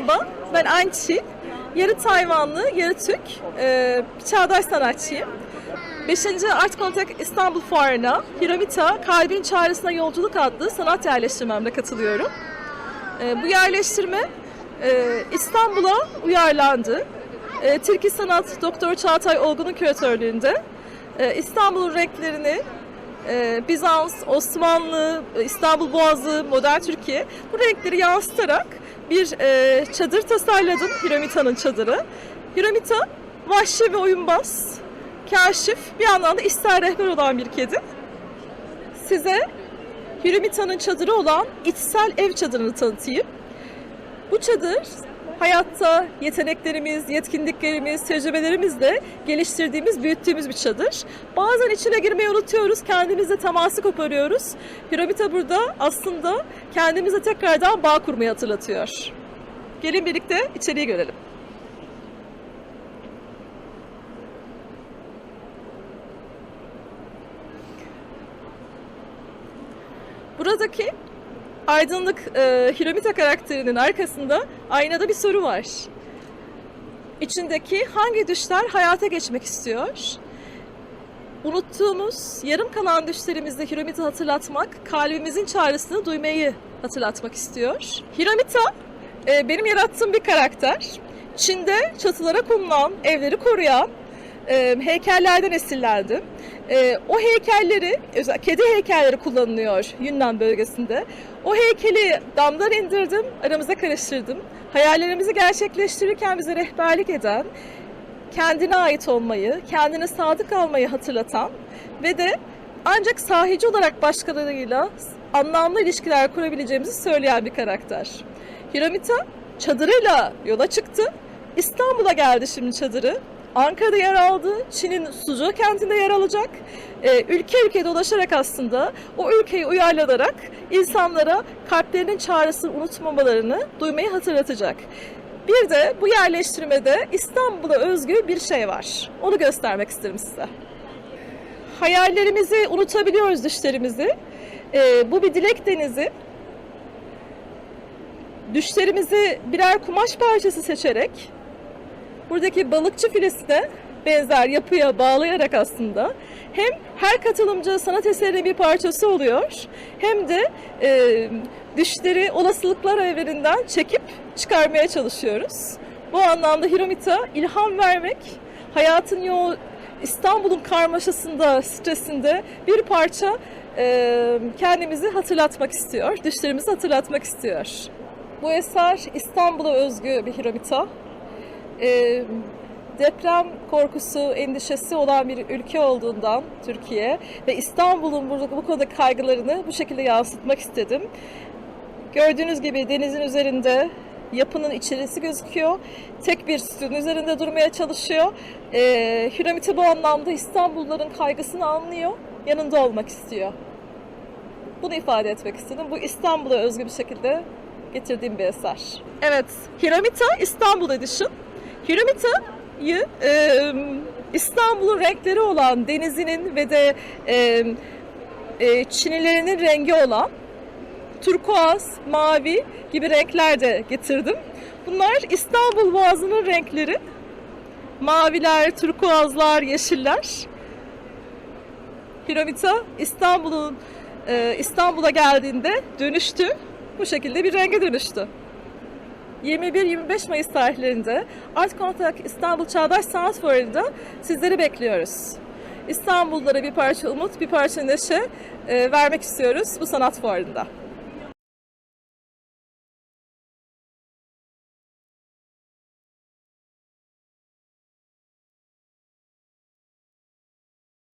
Merhaba, ben Ançi. Yarı Tayvanlı, yarı Türk. Bir çağdaş sanatçıyım. 5. Art Contact İstanbul Fuarı'na Hiramita Kalbin Çağrısına Yolculuk adlı sanat yerleştirmemle katılıyorum. Ee, bu yerleştirme e, İstanbul'a uyarlandı. E, Türkiye Sanat Doktor Çağatay Olgun'un küratörlüğünde e, İstanbul'un renklerini e, Bizans, Osmanlı, e, İstanbul Boğazı, modern Türkiye bu renkleri yansıtarak bir e, çadır tasarladım. Hiramita'nın çadırı. Hiramita vahşi ve oyunbaz, kaşif, bir yandan da ister rehber olan bir kedi. Size Hiramita'nın çadırı olan içsel ev çadırını tanıtayım. Bu çadır hayatta yeteneklerimiz, yetkinliklerimiz, tecrübelerimizle geliştirdiğimiz, büyüttüğümüz bir çadır. Bazen içine girmeyi unutuyoruz, kendimizle teması koparıyoruz. Piramita burada aslında kendimize tekrardan bağ kurmayı hatırlatıyor. Gelin birlikte içeriği görelim. Buradaki aydınlık e, Hiramita karakterinin arkasında aynada bir soru var. İçindeki hangi düşler hayata geçmek istiyor? Unuttuğumuz, yarım kalan düşlerimizde Hiramita hatırlatmak, kalbimizin çağrısını duymayı hatırlatmak istiyor. Hiramita e, benim yarattığım bir karakter. Çin'de çatılara konulan, evleri koruyan e, heykellerden esinlendim. E, o heykelleri, özel kedi heykelleri kullanılıyor Yunnan bölgesinde. O heykeli damdan indirdim, aramıza karıştırdım. Hayallerimizi gerçekleştirirken bize rehberlik eden, kendine ait olmayı, kendine sadık kalmayı hatırlatan ve de ancak sahici olarak başkalarıyla anlamlı ilişkiler kurabileceğimizi söyleyen bir karakter. Hiramita çadırıyla yola çıktı. İstanbul'a geldi şimdi çadırı. Ankara'da yer aldı. Çin'in Suzhou kentinde yer alacak. Ee, ülke ülke dolaşarak aslında o ülkeyi uyarlanarak insanlara kalplerinin çağrısını unutmamalarını duymayı hatırlatacak. Bir de bu yerleştirmede İstanbul'a özgü bir şey var. Onu göstermek isterim size. Hayallerimizi unutabiliyoruz düşlerimizi. Ee, bu bir dilek denizi. Düşlerimizi birer kumaş parçası seçerek buradaki balıkçı filesine benzer yapıya bağlayarak aslında hem her katılımcı sanat eserinin bir parçası oluyor hem de e, düşleri olasılıklar evreninden çekip çıkarmaya çalışıyoruz. Bu anlamda Hiramita ilham vermek, hayatın yoğun İstanbul'un karmaşasında, stresinde bir parça e, kendimizi hatırlatmak istiyor, düşlerimizi hatırlatmak istiyor. Bu eser İstanbul'a özgü bir Hiramita. E, deprem korkusu, endişesi olan bir ülke olduğundan Türkiye ve İstanbul'un burada bu konudaki kaygılarını bu şekilde yansıtmak istedim. Gördüğünüz gibi denizin üzerinde yapının içerisi gözüküyor. Tek bir sütun üzerinde durmaya çalışıyor. Ee, Hiramite bu anlamda İstanbulluların kaygısını anlıyor, yanında olmak istiyor. Bunu ifade etmek istedim. Bu İstanbul'a özgü bir şekilde getirdiğim bir eser. Evet, Hiramita İstanbul Edition. Hiramita'yı e, İstanbul'un renkleri olan denizinin ve de e, e, çinilerinin rengi olan turkuaz, mavi gibi renkler de getirdim. Bunlar İstanbul Boğazı'nın renkleri. Maviler, turkuazlar, yeşiller. Hiramita İstanbul'un e, İstanbul'a geldiğinde dönüştü. Bu şekilde bir renge dönüştü. 21-25 Mayıs tarihlerinde Art Contact İstanbul Çağdaş Sanat Fuarı'nda sizleri bekliyoruz. İstanbullulara bir parça umut, bir parça neşe e, vermek istiyoruz bu sanat fuarında.